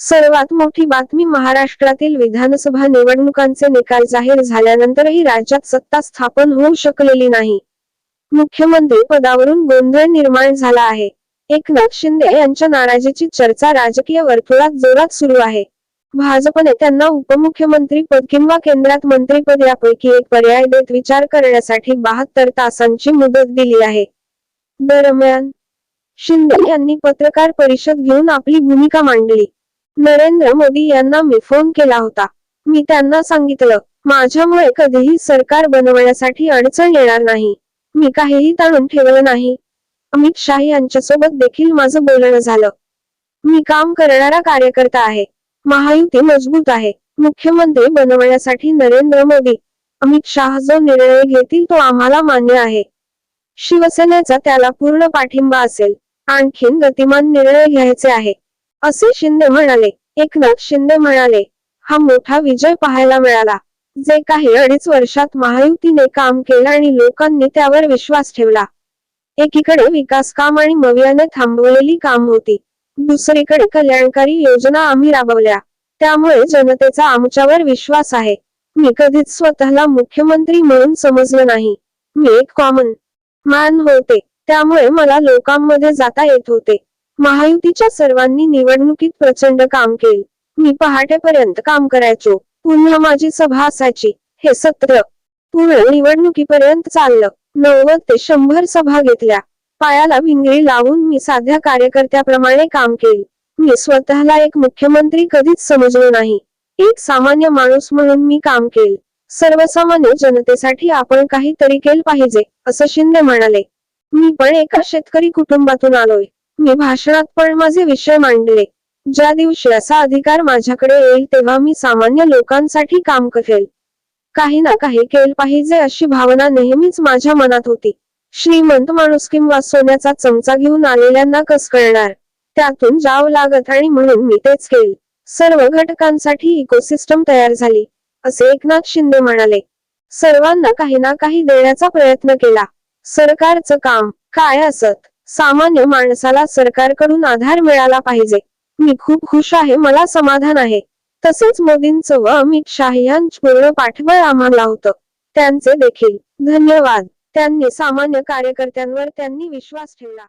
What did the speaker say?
सर्वात मोठी बातमी महाराष्ट्रातील विधानसभा निवडणुकांचे निकाल जाहीर झाल्यानंतरही राज्यात सत्ता स्थापन होऊ शकलेली नाही. मुख्यमंत्री पदावरून गोंधळ निर्माण झाला आहे. एकनाथ शिंदे यांच्या नाराजीची चर्चा राजकीय वर्तुळात जोरात सुरू आहे. भाजपने त्यांना उपमुख्यमंत्री पद किंवा केंद्रात मंत्रीपद यापैकी एक पर्याय देत विचार करण्यासाठी बहात्तर तासांची मुदत दिली आहे. दरम्यान शिंदे यांनी पत्रकार परिषद घेऊन आपली भूमिका मांडली. नरेंद्र मोदी यांना मी फोन केला होता. मी त्यांना सांगितलं माझ्यामुळे कधीही सरकार बनवण्यासाठी अडचण येणार नाही. मी काहीही ताणून ठेवलं नाही. अमित शाह यांच्यासोबत देखील माझं बोलणं झालं. मी काम करणारा कार्यकर्ता आहे. महायुती मजबूत आहे. मुख्यमंत्री बनवण्यासाठी नरेंद्र मोदी. अमित शाह जो निर्णय घेतील तो आम्हाला मान्य आहे. शिवसेनेचा त्याला पूर्ण पाठिंबा असेल. आणखीन गतिमान निर्णय घ्यायचे आहे. असे शिंदे म्हणाले. एकनाथ शिंदे म्हणाले हा मोठा विजय पाहायला मिळाला. जे काही अडीच वर्षात महायुतीने काम केलं आणि लोकांनी त्यावर विश्वास ठेवला. एकीकडे विकास काम आणि मवियाने थांबवलेली काम होती. दुसरीकडे कल्याणकारी योजना आम्ही राबवल्या. त्यामुळे जनतेचा आमच्यावर विश्वास आहे. मी कधीच स्वतःला मुख्यमंत्री म्हणून समजलं नाही. मी एक कॉमन मॅन होते. त्यामुळे मला लोकांमध्ये जाता येत होते. महायुतीच्या सर्वांनी निवडणुकीत प्रचंड काम केले. मी पहाटेपर्यंत काम करायचो. पुन्हा माझी सभा असायची. हे सत्र पूर्ण निवडणुकीपर्यंत चाललं. नव्वद ते शंभर सभा घेतल्या. पायाला भिंगरी लावून मी साध्या कार्यकर्त्याप्रमाणे काम केले. मी स्वतःला एक मुख्यमंत्री कधीच समजलो नाही. एक सामान्य माणूस म्हणून मी काम केले. सर्वसामान्य जनतेसाठी आपण काहीतरी केलं पाहिजे असं शिंदे म्हणाले. मी पण एका शेतकरी कुटुंबातून आलोय. मी भाषणात पण माझे विषय मांडले. ज्या दिवशी असा अधिकार माझ्याकडे येईल तेव्हा मी सामान्य लोकांसाठी काम करेल. काही ना काही केल पाहिजे अशी भावना नेहमीच माझ्या मनात होती. श्रीमंत माणूस किंवा सोन्याचा चमचा घेऊन आलेल्यांना कस कळणार? त्यातून जाव लागत आणि म्हणून मी तेच केले. सर्व घटकांसाठी इकोसिस्टम तयार झाली असे एकनाथ शिंदे म्हणाले. सर्वांना काही ना काही देण्याचा प्रयत्न केला. सरकारचं काम काय असत? सामान्य माणसाला सरकारकडून आधार मिळाला पाहिजे. मी खूप खुश आहे मला समाधान आहे. तसेच मोदींचं व अमित शाह यांचं पूर्ण पाठबळ आम्हाला होतं. त्यांचे देखील धन्यवाद. त्यांनी सामान्य कार्यकर्त्यांवर त्यांनी विश्वास ठेवला.